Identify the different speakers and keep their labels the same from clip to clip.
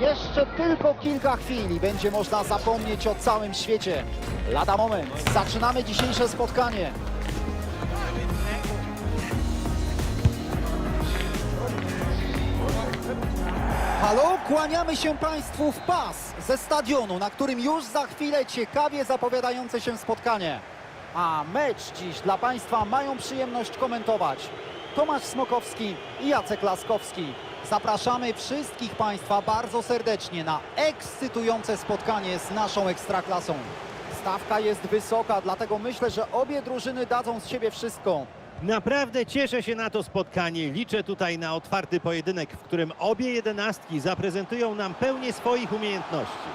Speaker 1: Jeszcze tylko kilka chwil i będzie można zapomnieć o całym świecie. Lada moment, zaczynamy dzisiejsze spotkanie. Halo, kłaniamy się Państwu w pas ze stadionu, na którym już za chwilę ciekawie zapowiadające się spotkanie. A mecz dziś dla Państwa mają przyjemność komentować Tomasz Smokowski i Jacek Laskowski. Zapraszamy wszystkich Państwa bardzo serdecznie na ekscytujące spotkanie z naszą Ekstraklasą. Stawka jest wysoka, dlatego myślę, że obie drużyny dadzą z siebie wszystko.
Speaker 2: Naprawdę cieszę się na to spotkanie. Liczę tutaj na otwarty pojedynek, w którym obie jedenastki zaprezentują nam pełnię swoich umiejętności.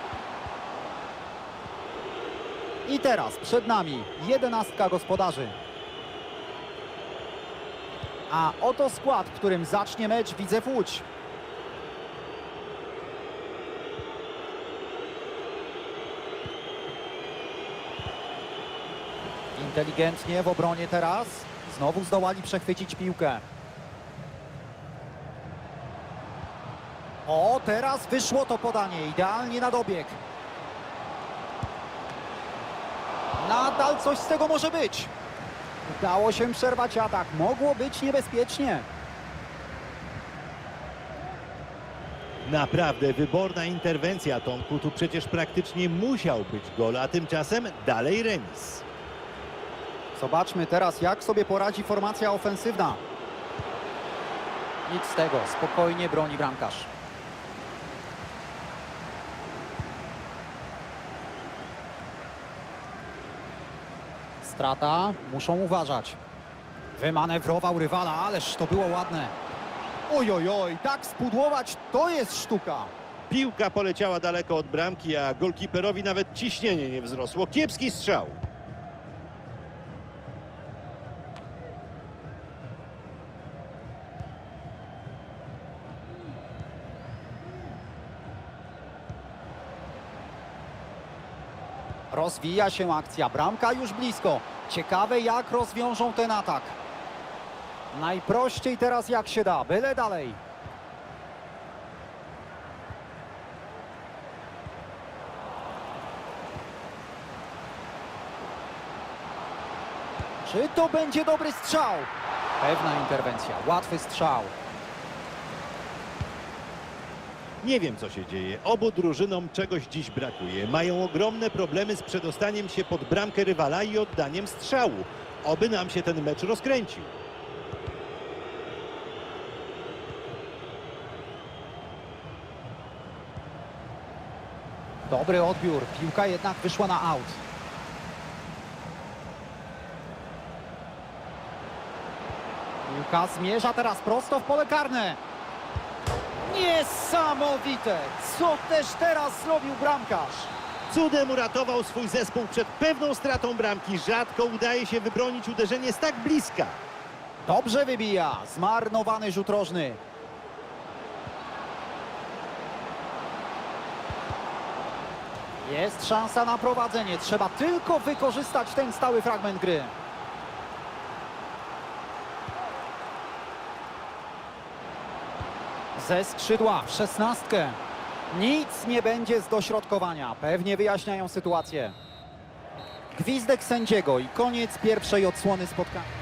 Speaker 1: I teraz przed nami jedenastka gospodarzy. A oto skład, którym zacznie mecz Widzew Łódź. Inteligentnie w obronie teraz. Znowu zdołali przechwycić piłkę. O, teraz wyszło to podanie, idealnie na dobieg. Nadal coś z tego może być. Udało się przerwać atak. Mogło być niebezpiecznie.
Speaker 2: Naprawdę wyborna interwencja, Tomku. Tu przecież praktycznie musiał być gol, a tymczasem dalej remis.
Speaker 1: Zobaczmy teraz, jak sobie poradzi formacja ofensywna. Nic z tego. Spokojnie broni bramkarz. Strata. Muszą uważać. Wymanewrował rywala, ależ to było ładne. Oj, oj, oj, tak spudłować to jest sztuka.
Speaker 2: Piłka poleciała daleko od bramki, a golkiperowi nawet ciśnienie nie wzrosło. Kiepski strzał.
Speaker 1: Rozwija się akcja, bramka już blisko. Ciekawe jak rozwiążą ten atak. Najprościej teraz jak się da, byle dalej. Czy to będzie dobry strzał? Pewna interwencja, łatwy strzał.
Speaker 2: Nie wiem, co się dzieje. Obu drużynom czegoś dziś brakuje. Mają ogromne problemy z przedostaniem się pod bramkę rywala i oddaniem strzału. Oby nam się ten mecz rozkręcił.
Speaker 1: Dobry odbiór, piłka jednak wyszła na aut. Piłka zmierza teraz prosto w pole karne. Niesamowite! Co też teraz zrobił bramkarz?
Speaker 2: Cudem uratował swój zespół przed pewną stratą bramki. Rzadko udaje się wybronić uderzenie z tak bliska.
Speaker 1: Dobrze wybija, zmarnowany rzut rożny. Jest szansa na prowadzenie, trzeba tylko wykorzystać ten stały fragment gry. Ze skrzydła w szesnastkę. Nic nie będzie z dośrodkowania, pewnie wyjaśniają sytuację. Gwizdek sędziego i koniec pierwszej odsłony spotkania.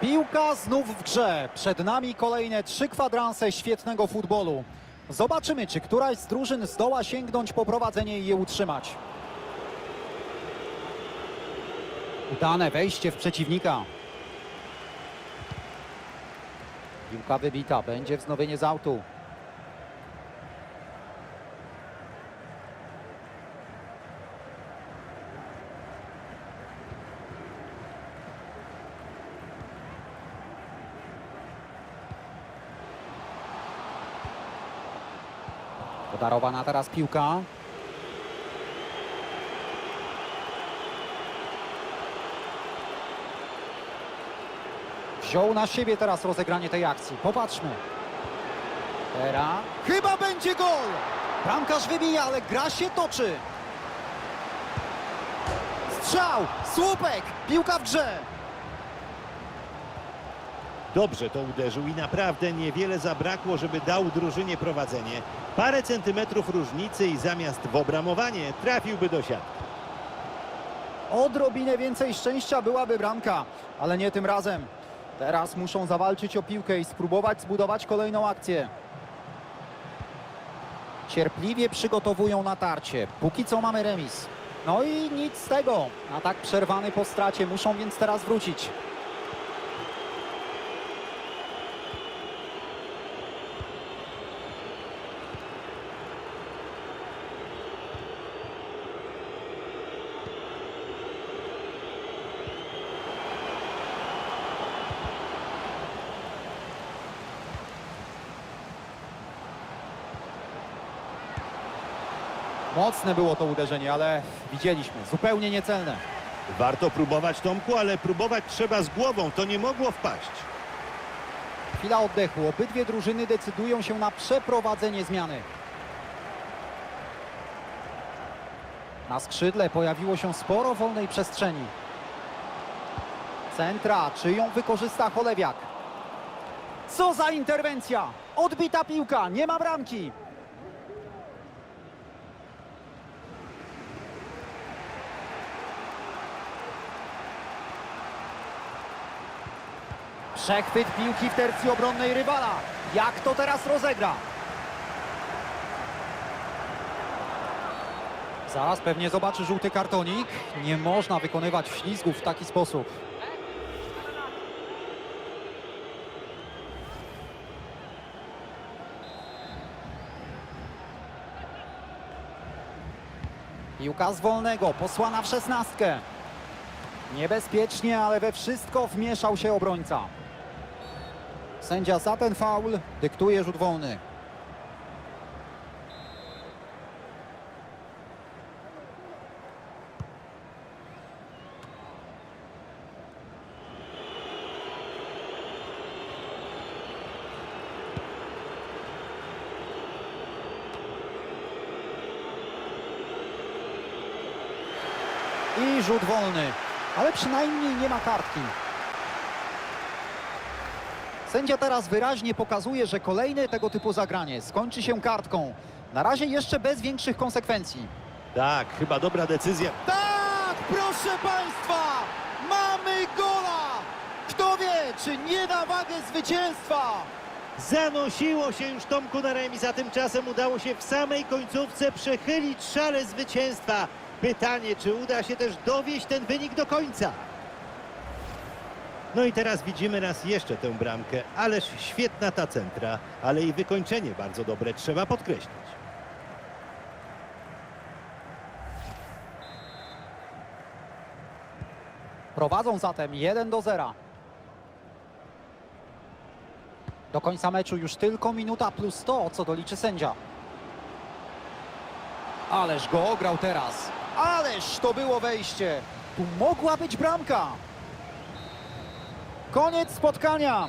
Speaker 1: Piłka znów w grze. Przed nami kolejne trzy kwadranse świetnego futbolu. Zobaczymy, czy któraś z drużyn zdoła sięgnąć po prowadzenie i je utrzymać. Udane wejście w przeciwnika. Piłka wybita, będzie wznowienie z autu. Podarowana teraz piłka. Wziął na siebie teraz rozegranie tej akcji. Popatrzmy. Teraz. Chyba będzie gol! Bramkarz wybija, ale gra się toczy. Strzał! Słupek! Piłka w grze!
Speaker 2: Dobrze to uderzył i naprawdę niewiele zabrakło, żeby dał drużynie prowadzenie. Parę centymetrów różnicy i zamiast w obramowanie trafiłby do siatki.
Speaker 1: Odrobinę więcej szczęścia byłaby bramka, ale nie tym razem. Teraz muszą zawalczyć o piłkę i spróbować zbudować kolejną akcję. Cierpliwie przygotowują natarcie. Póki co mamy remis. No i nic z tego. Atak przerwany po stracie. Muszą więc teraz wrócić. Mocne było to uderzenie, ale widzieliśmy, zupełnie niecelne.
Speaker 2: Warto próbować Tomku, ale próbować trzeba z głową, to nie mogło wpaść.
Speaker 1: Chwila oddechu. Obydwie drużyny decydują się na przeprowadzenie zmiany. Na skrzydle pojawiło się sporo wolnej przestrzeni. Centra, czy ją wykorzysta Cholewiak? Co za interwencja! Odbita piłka, nie ma bramki. Przechwyt piłki w tercji obronnej rywala. Jak to teraz rozegra? Zaraz pewnie zobaczy żółty kartonik. Nie można wykonywać ślizgów w taki sposób. Piłka z wolnego, posłana w szesnastkę. Niebezpiecznie, ale we wszystko wmieszał się obrońca. Sędzia za ten faul dyktuje rzut wolny. I rzut wolny, ale przynajmniej nie ma kartki. Sędzia teraz wyraźnie pokazuje, że kolejne tego typu zagranie skończy się kartką. Na razie jeszcze bez większych konsekwencji.
Speaker 2: Tak, chyba dobra decyzja.
Speaker 1: Tak, proszę Państwa, mamy gola! Kto wie, czy nie da wagę zwycięstwa?
Speaker 2: Zanosiło się już Tomku na remis, a tymczasem udało się w samej końcówce przechylić szale zwycięstwa. Pytanie, czy uda się też dowieść ten wynik do końca? No i teraz widzimy raz jeszcze tę bramkę, ależ świetna ta centra, ale i wykończenie bardzo dobre, trzeba podkreślić.
Speaker 1: Prowadzą zatem 1 do 0. Do końca meczu już tylko minuta plus 100, co doliczy sędzia. Ależ go ograł teraz. Ależ to było wejście. Tu mogła być bramka. Koniec spotkania.